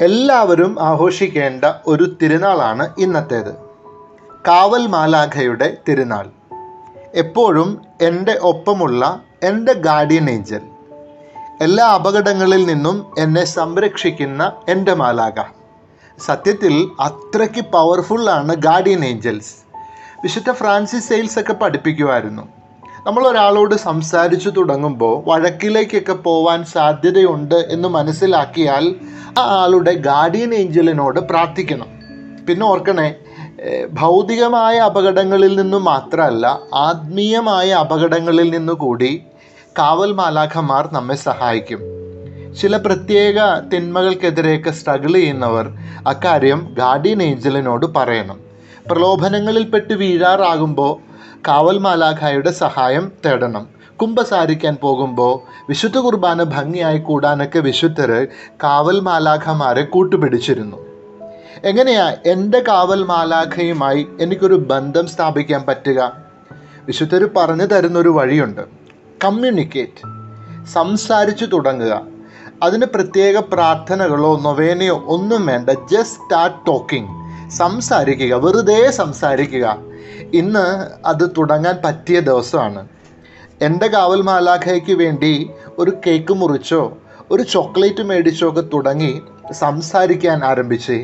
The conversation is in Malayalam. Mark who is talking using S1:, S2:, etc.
S1: എല്ലാവരും ആഘോഷിക്കേണ്ട ഒരു തിരുനാളാണ് ഇന്നത്തേത്. കാവൽ മാലാഖയുടെ തിരുനാൾ. എപ്പോഴും എന്റെ ഒപ്പമുള്ള എന്റെ ഗാർഡിയൻ ഏഞ്ചൽ. എല്ലാ അപകടങ്ങളിൽ നിന്നും എന്നെ സംരക്ഷിക്കുന്ന എന്റെ മാലാഖ. സത്യത്തിൽ അത്രയ്ക്ക് പവർഫുള്ളാണ് ഗാർഡിയൻ ഏഞ്ചൽസ്. വിശുദ്ധ ഫ്രാൻസിസ് സെയിൽസ് ഒക്കെ പഠിപ്പിക്കുമായിരുന്നു. നമ്മൾ ഒരാളോട് സംസാരിച്ചു തുടങ്ങുമ്പോൾ വഴക്കിലേക്കൊക്കെ പോവാൻ സാധ്യതയുണ്ട് എന്ന് മനസ്സിലാക്കിയാൽ ആ ആളുടെ ഗാർഡിയൻ ഏഞ്ചലിനോട് പ്രാർത്ഥിക്കണം. പിന്നെ ഓർക്കണേ ഭൗതികമായ അപകടങ്ങളിൽ നിന്നും മാത്രമല്ല ആത്മീയമായ അപകടങ്ങളിൽ നിന്നു കൂടി കാവൽ മാലാഖമാർ നമ്മെ സഹായിക്കും. ചില പ്രത്യേക തിന്മകൾക്കെതിരെയൊക്കെ സ്ട്രഗിൾ ചെയ്യുന്നവർ അക്കാര്യം ഗാർഡിയൻ ഏഞ്ചലിനോട് പറയണം. പ്രലോഭനങ്ങളിൽപ്പെട്ട് വീഴാറാകുമ്പോൾ കാവൽ മാലാഖായുടെ സഹായം തേടണം. കുംഭസാരിക്കാൻ പോകുമ്പോൾ വിശുദ്ധ കുർബാന ഭംഗിയായി കൂടാനൊക്കെ വിശുദ്ധർ കാവൽ മാലാഖമാരെ കൂട്ടുപിടിച്ചിരുന്നു. എങ്ങനെയാ എന്റെ കാവൽ മാലാഖയുമായി എനിക്കൊരു ബന്ധം സ്ഥാപിക്കാൻ പറ്റുക? വിശുദ്ധർ പറഞ്ഞു തരുന്നൊരു വഴിയുണ്ട്. കമ്മ്യൂണിക്കേറ്റ്. സംസാരിച്ചു തുടങ്ങുക. അതിന് പ്രത്യേക പ്രാർത്ഥനകളോ നൊവേനയോ ഒന്നും വേണ്ട. Just start talking. സംസാരിക്കുക. വെറുതെ സംസാരിക്കുക. ഇന്ന് അത് തുടങ്ങാൻ പറ്റിയ ദിവസമാണ്. എന്റെ കാവൽ മാലാഖയ്ക്ക് വേണ്ടി ഒരു കേക്ക് മുറിച്ചോ ഒരു ചോക്ലേറ്റ് മേടിച്ചോ ഒക്കെ തുടങ്ങി സംസാരിക്കാൻ ആരംഭിച്ചേ.